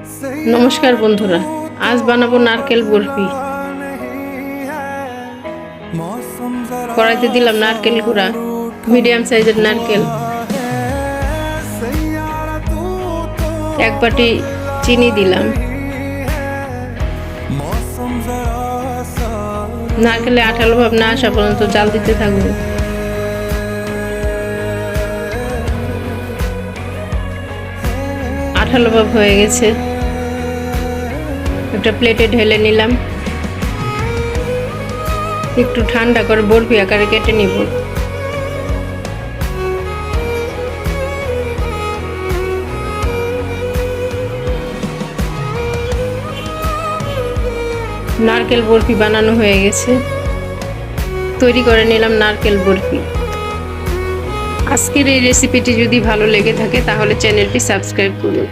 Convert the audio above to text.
নমস্কার বন্ধুরা, আজ বানাবো নারকেল বরফি। কড়াইতে দিলাম নারকেল গুঁড়া, মিডিয়াম সাইজের নারকেল। এক বাটি চিনি দিলাম। নারকেলে আঠালো ভাব না আসা পর্যন্ত জাল দিতে থাকব। আঠালো ভাব হয়ে গেছে। একটা প্লেটে ঢেলে নিলাম। একটু ঠান্ডা করে বরফি আকারে কেটে নিব। নারকেল বরফি বানানো হয়ে গেছে। তৈরি করে নিলাম নারকেল বরফি। আজকের এই রেসিপিটি যদি ভালো লেগে থাকে, তাহলে চ্যানেলটি সাবস্ক্রাইব করুন।